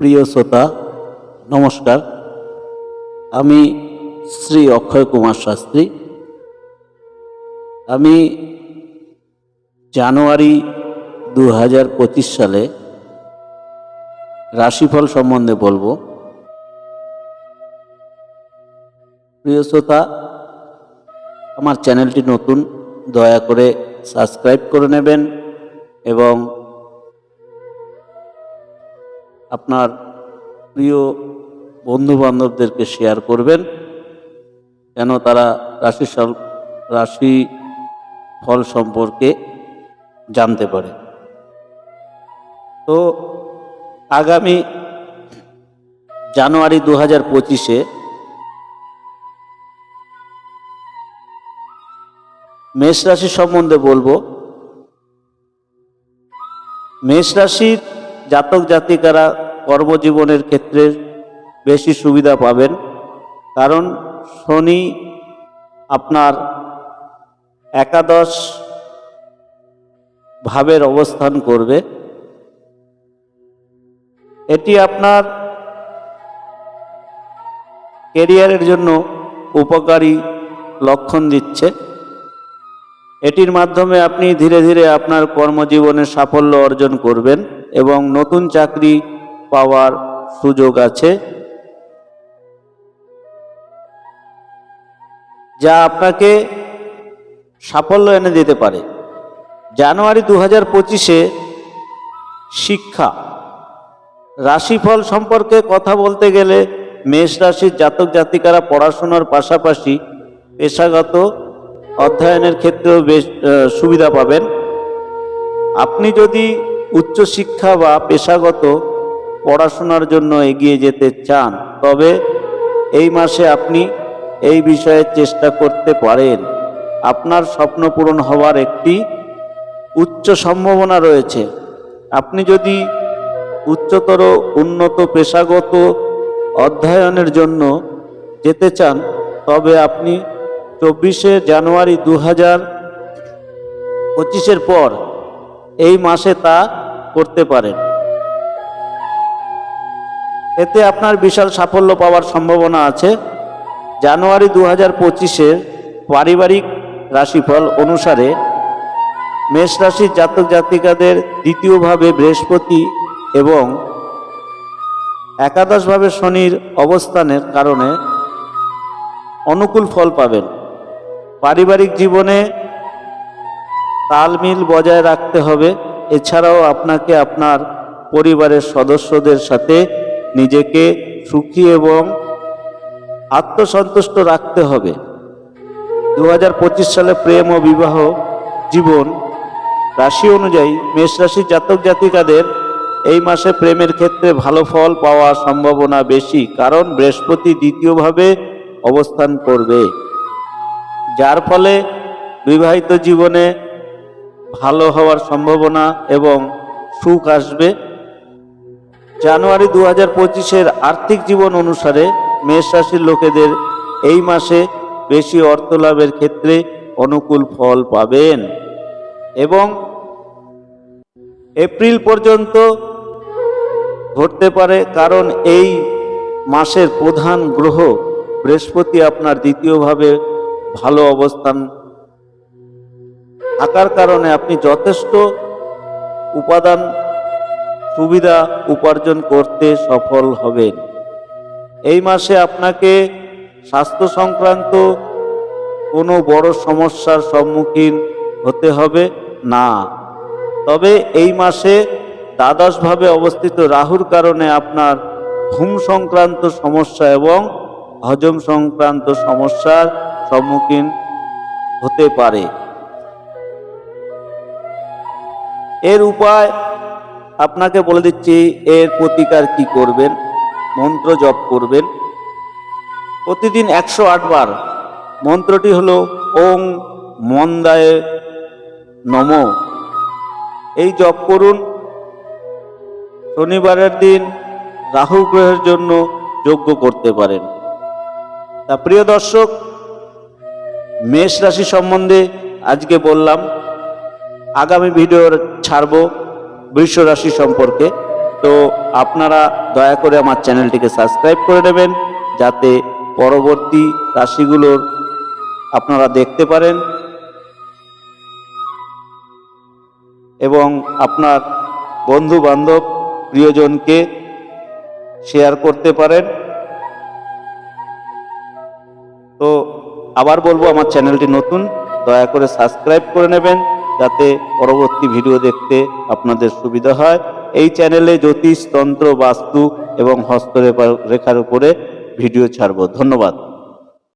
প্রিয় শ্রোতা, নমস্কার। আমি শ্রী অক্ষয় কুমার শাস্ত্রী। আমি জানুয়ারি দু হাজার পঁচিশ সালে রাশিফল সম্বন্ধে বলব। প্রিয় শ্রোতা, আমার চ্যানেলটি নতুন, দয়া করে সাবস্ক্রাইব করে নেবেন এবং আপনার প্রিয় বন্ধু বান্ধবদেরকে শেয়ার করবেন কেন তারা রাশি রাশি ফল সম্পর্কে জানতে পারে। তো আগামী জানুয়ারি দু হাজার পঁচিশে মেষ রাশি সম্বন্ধে বলব। মেষ রাশির জাতক জাতিকারা কর্মজীবনের ক্ষেত্রে বেশি সুবিধা পাবেন। কারণ শনি আপনার একাদশ ভাবের অবস্থান করবে। এটি আপনার কেরিয়ারের জন্য উপকারী লক্ষণ দিচ্ছে। এটির মাধ্যমে আপনি ধীরে ধীরে আপনার কর্মজীবনে সাফল্য অর্জন করবেন। এবং নতুন চাকরি পাওয়ার সুযোগ আছে। যা আপনাকে সাফল্য এনে দিতে পারে। জানুয়ারি দু হাজার পঁচিশে শিক্ষা। রাশিফল সম্পর্কে কথা বলতে গেলে মেষ রাশির জাতক জাতিকারা পড়াশোনার পাশাপাশি পেশাগত অধ্যয়নের ক্ষেত্রেও বেশ সুবিধা পাবেন। আপনি যদি উচ্চশিক্ষা বা পেশাগত পড়াশোনার জন্য এগিয়ে যেতে চান, তবে এই মাসে আপনি এই বিষয়ে চেষ্টা করতে পারেন। আপনার স্বপ্ন পূরণ হওয়ার একটি উচ্চ সম্ভাবনা রয়েছে। আপনি যদি উচ্চতর, উন্নত, পেশাগত অধ্যয়নের জন্য যেতে চান, তবে আপনি চব্বিশে জানুয়ারি দু হাজার পঁচিশের পর এই মাসে তা করতে পারেন। এতে আপনার বিশাল সাফল্য পাওয়ার সম্ভাবনা আছে। জানুয়ারি দু হাজার পঁচিশের পারিবারিক রাশিফল অনুসারে মেষ রাশির জাতক জাতিকাদের দ্বিতীয়ভাবে বৃহস্পতি এবং একাদশভাবে শনির অবস্থানের কারণে অনুকূল ফল পাবেন। পারিবারিক জীবনে তালমিল বজায় রাখতে হবে। এছাড়াও আপনাকে আপনার পরিবারের সদস্যদের সাথে নিজেকে সুখী এবং আত্মসন্তুষ্ট রাখতে হবে। দু হাজার পঁচিশ সালে প্রেম ও বিবাহ জীবন রাশি অনুযায়ী মেষ রাশি জাতক জাতিকাদের এই মাসে প্রেমের ক্ষেত্রে ভালো ফল পাওয়ার সম্ভাবনা বেশি, কারণ বৃহস্পতি দ্বিতীয়ভাবে অবস্থান করবে। যার ফলে বিবাহিত জীবনে ভালো হওয়ার সম্ভাবনা এবং সুখ আসবে। জানুয়ারি দু হাজার পঁচিশের আর্থিক জীবন অনুসারে মেষ রাশির লোকেদের এই মাসে বেশি অর্থ লাভের ক্ষেত্রে অনুকূল ফল পাবেন। এবং এপ্রিল পর্যন্ত ঘটতে পারে, কারণ এই মাসের প্রধান গ্রহ বৃহস্পতি আপনার দ্বিতীয়ভাবে ভালো অবস্থান থাকার কারণে আপনি যথেষ্ট উপাদান সুবিধা উপার্জন করতে সফল হবেন। এই মাসে আপনাকে স্বাস্থ্য সংক্রান্ত কোনো বড় সমস্যার সম্মুখীন হতে হবে না। তবে এই মাসে দ্বাদশভাবে অবস্থিত রাহুর কারণে আপনার ঘুম সংক্রান্ত সমস্যা এবং হজম সংক্রান্ত সমস্যার সম্মুখীন হতে পারে। এর উপায় আপনাকে বলে দিচ্ছি, এর প্রতিকার কি করবেন? মন্ত্র জপ করবেন। প্রতিদিন একশো বার। মন্ত্রটি হলো, ওং মন্দায় নম। এই জপ করুন। শনিবারের দিন রাহু গ্রহের জন্য যোগ্য করতে পারেন। তা প্রিয় দর্শক, মেষ রাশি সম্বন্ধে আজকে বললাম। আগামী ভিডিও ছাড়ব বৃষ রাশি সম্পর্কে। তো আপনারা দয়া করে আমার চ্যানেলটিকে সাবস্ক্রাইব করে নেবেন, যাতে পরবর্তী রাশিগুলোর আপনারা দেখতে পারেন। এবং আপনার বন্ধু বান্ধব প্রিয়জনকে শেয়ার করতে পারেন। তো আবার বলব, আমার চ্যানেলটি নতুন, দয়া করে সাবস্ক্রাইব করে নেবেন। যাতে পরবর্তী ভিডিও দেখতে আপনাদের সুবিধা হয়। এই চ্যানেলে জ্যোতিষ, তন্ত্র, বাস্তু এবং হস্তরেখা রেখার উপরে ভিডিও ছাড়ব। ধন্যবাদ।